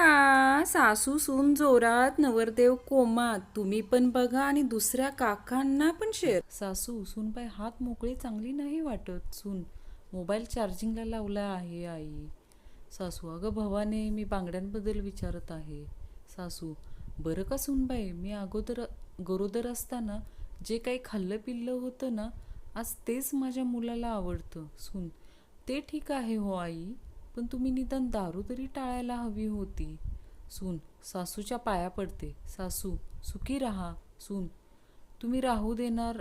का सासू सून जोरात नवरदेव कोमात. तुम्ही पण बघा आणि दुसऱ्या काकांना पण शेअर सासू सूनबाई हात मोकळी चांगली नाही वाटत. सून मोबाईल चार्जिंगला लावला आहे आई. सासू अगं भवाने मी बांगड्यांबद्दल विचारत आहे. सासू बरं का सूनबाई मी अगोदर गरोदर असताना जे काही खाल्लं पिल्लं होतं ना आज तेच माझ्या मुलाला आवडतं. सून ते ठीक आहे हो आई. पण तुम्ही निदान दारू तरी टाळायला हवी होती. सून सासूच्या पाया पडते. सासू सुखी राहा सून. तुम्ही राहू देणार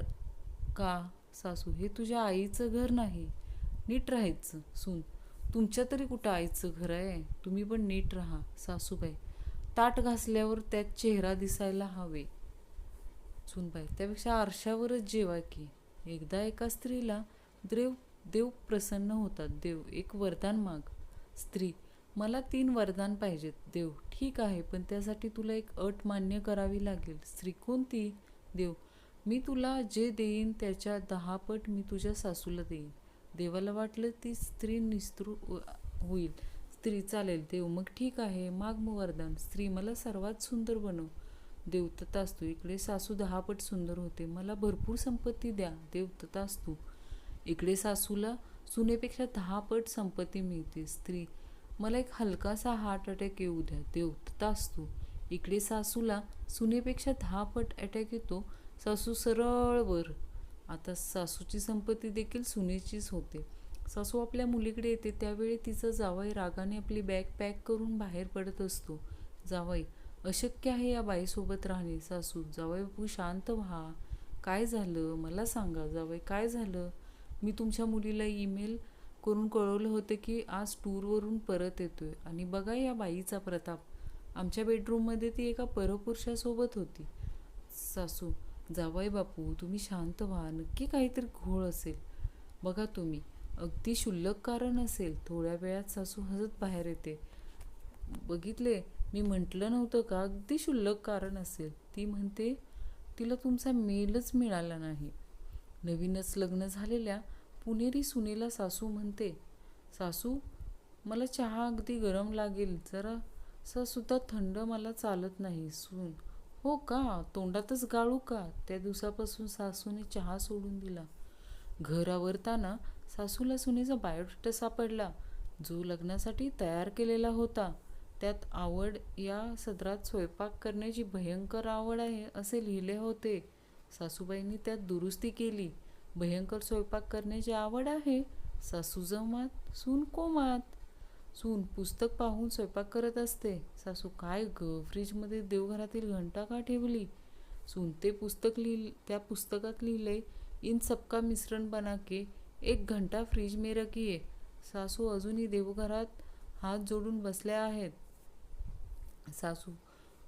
का सासू? हे तुझ्या आईचं घर नाही. नीट राहायचं सून. तुमच्या तरी कुठं आईचं घर आहे? तुम्ही पण नीट राहा सासूबाई. ताट घासल्यावर त्यात चेहरा दिसायला हवे. सुनबाई त्यापेक्षा आरशावरच जेवा की. एकदा एका स्त्रीला देव देव प्रसन्न होतात. देव एक वरदान माग. स्त्री मला तीन वरदान पाहिजेत. देव ठीक आहे पण त्यासाठी तुला एक अट मान्य करावी लागेल. स्त्री कोणती? देव मी तुला जे देईन त्याच्या दहापट मी तुझ्या सासूला देईन. देवाला वाटलं ती स्त्री निस्तृ होईल. स्त्री चालेल. देव मग ठीक आहे. माग मग वरदान. स्त्री मला सर्वात सुंदर बनव. देव तू इकडे सासू दहापट सुंदर होते. मला भरपूर संपत्ती द्या. देव तू इकडे सासूला सुनेपेक्षा दहा पट संपत्ती मिळते. स्त्री मला एक हलकासा हार्ट अटॅक येऊ द्या. देवतास तू. इकडे सासूला सुनेपेक्षा दहा पट अटॅक येतो. सासू सरळ वर. आता सासूची संपत्ती देखील सुनेचीच होते. सासू आपल्या मुलीकडे येते. त्यावेळी तिचा जावई रागाने आपली बॅग पॅक करून बाहेर पडत असतो. जावई अशक्य आहे या बाईसोबत राहणे. सासू जावई बापू शांत व्हा. काय झालं? मला सांगा. जावई काय झालं? मी तुमच्या मुलीला ईमेल करून कळवलं होतं की आज टूरवरून परत येतोय. आणि बघा या बाईचा प्रताप. आमच्या बेडरूममध्ये ती एका परपुरुषासोबत होती. सासू जावाई बापू तुम्ही शांत व्हा. नक्की काहीतरी घोळ असेल. बघा तुम्ही अगदी शुल्लक कारण असेल. थोड्या वेळात सासू हसत बाहेर येते. बघितले? मी म्हटलं नव्हतं का? अगदी शुल्लक कारण असेल. ती म्हणते तिला तुमचा मेलच मिळाला नाही. नवीनच लग्न झालेल्या पुणेरी सुनेला सासू म्हणते सासू मला चहा अगदी गरम लागेल. जरा सा सुद्धा थंड मला चालत नाही. सून. हो का? तोंडातच गाळू का? त्या दिवसापासून सासूने चहा सोडून दिला. घर आवरताना सासूला सुनेचा बायोडेटा सापडला. जो लग्नासाठी तयार केलेला होता त्यात आवड या सदरात स्वयंपाक करण्याची भयंकर आवड आहे असे लिहिले होते. सासूबाईंनी त्यात दुरुस्ती केली. भयंकर स्वयंपाक करण्याची आवड आहे. सासू जमात सून कोमात. सून पुस्तक पाहून स्वयंपाक करत असते. सासू काय ग फ्रीजमध्ये देवघरातील घंटा का ठेवली? सून ते पुस्तक लिहि त्या पुस्तकात लिहिले इन सबका मिश्रण बना के एक घंटा फ्रीज मे रखिए. सासू अजूनही देवघरात हात जोडून बसल्या आहेत. सासू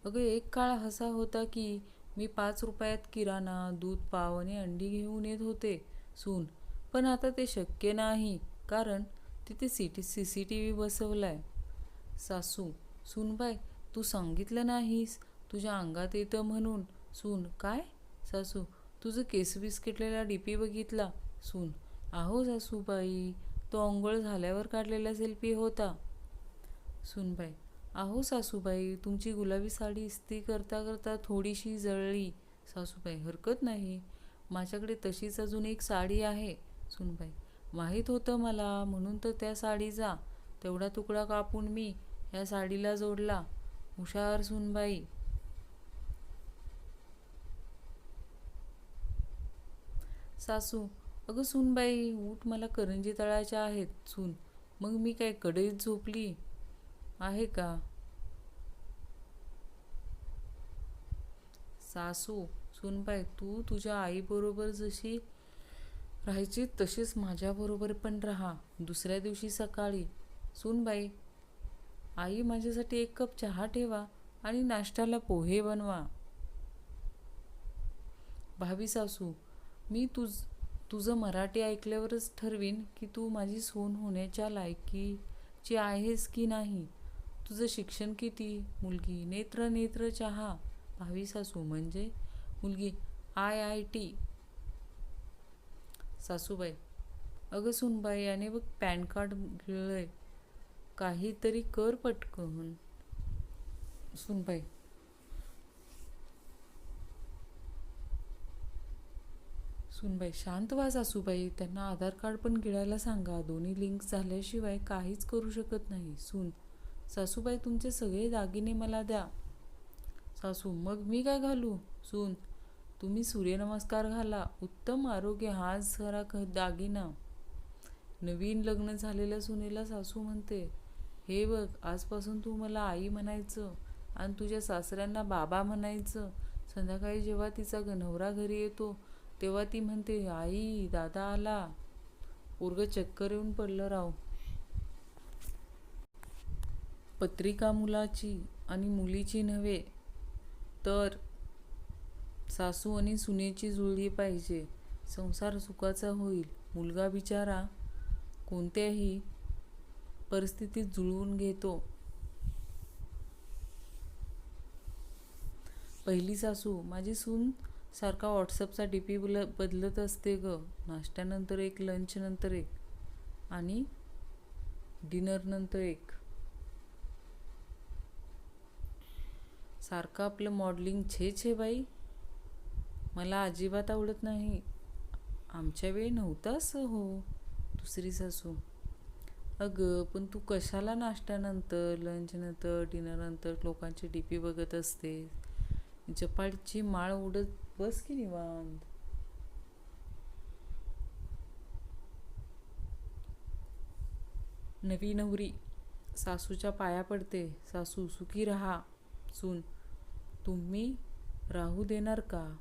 अगं एक काळ असा होता की मी पाच रुपयात किराणा दूध पाव आणि अंडी घेऊन येत होते सून. पण आता ते शक्य नाही कारण तिथे C T C C T V बसवलाय. सासू सूनबाई तू सांगितलं नाहीस? तुझ्या अंगात येतं म्हणून. सून काय? सासू तुझं केस बिस्किटलेला डी पी बघितला. सून आहो सासूबाई तो अंघोळ झाल्यावर काढलेला सेल्फी होता. सूनबाई अहो सासूबाई तुमची गुलाबी साडी इस्त्री करता करता थोडीशी जळली. सासूबाई हरकत नाही. माझ्याकडे तशीच अजून एक साडी आहे सुनबाई. माहीत होतं मला म्हणून तर त्या साडीचा तेवढा तुकडा कापून मी ह्या साडीला जोडला. हुशार सुनबाई. सासू अगं सुनबाई ऊट मला करंजी तळाच्या आहेत सून. मग मी काय कडईत झोपली? आहे का? सासू सुनबाई तू तुझ्या आईबरोबर जशी राहायची तशीच माझ्याबरोबर पण राहा. दुसऱ्या दिवशी सकाळी. सुनबाई आई माझ्यासाठी एक कप चहा ठेवा आणि नाश्त्याला पोहे बनवा. भावी सासू मी तुझ तुझं मराठी ऐकल्यावरच ठरवीन की तू माझी सून होण्याच्या लायकीची आहेस की नाही. तुझं शिक्षण किती? मुलगी नेत्र नेत्र चहा. भावी सासू म्हणजे मुलगी आय आय टी. सासूबाई अगं सुनबाई याने बघ पॅन कार्ड गिळलंय काहीतरी कर पटकन. सुनबाई. सुनबाई शांत वा सासूबाई. त्यांना आधार कार्ड पण गिळायला सांगा. दोन्ही लिंक झाल्याशिवाय काहीच करू शकत नाही. सून सासूबाई तुमचे सगळे दागिने मला द्या. सासू मग मी काय घालू? सून तुम्ही सूर्यनमस्कार घाला. उत्तम आरोग्य हाच खरा ख दागिना. नवीन लग्न झालेल्या सुनेला सासू म्हणते हे बघ आजपासून तू मला आई म्हणायचं आणि तुझ्या सासऱ्यांना बाबा म्हणायचं. संध्याकाळी जेव्हा तिचा गणवरा नवरा घरी येतो तेव्हा ती म्हणते आई दादा आला. पोरग चक्कर येऊन पडलं राव. पत्रिका मुलाची आणि मुलीची नव्हे तर सासू आणि सुनेची जुळली पाहिजे. संसार सुखाचा होईल. मुलगा बिचारा कोणत्याही परिस्थितीत जुळवून घेतो. पहिली सासू माझी सून सारखा व्हॉट्सअपचा डी पी बल बदलत असते ग. नाश्त्यानंतर एक लंचनंतर एक आणि डिनरनंतर एक. सारखं आपलं मॉडेलिंग छे छे बाई. मला अजिबात आवडत नाही. आमच्या वेळी नव्हतं असं हो दुसरी सासू. अगं पण तू कशाला नाश्त्यानंतर लंचनंतर डिनरनंतर लोकांची डी पी बघत असते? जपाडची माळ उडत बस की निवांत? नवी नवरी. सासूच्या पाया पडते. सासू सुखी राहा. सून तुम्ही राहू देणार का?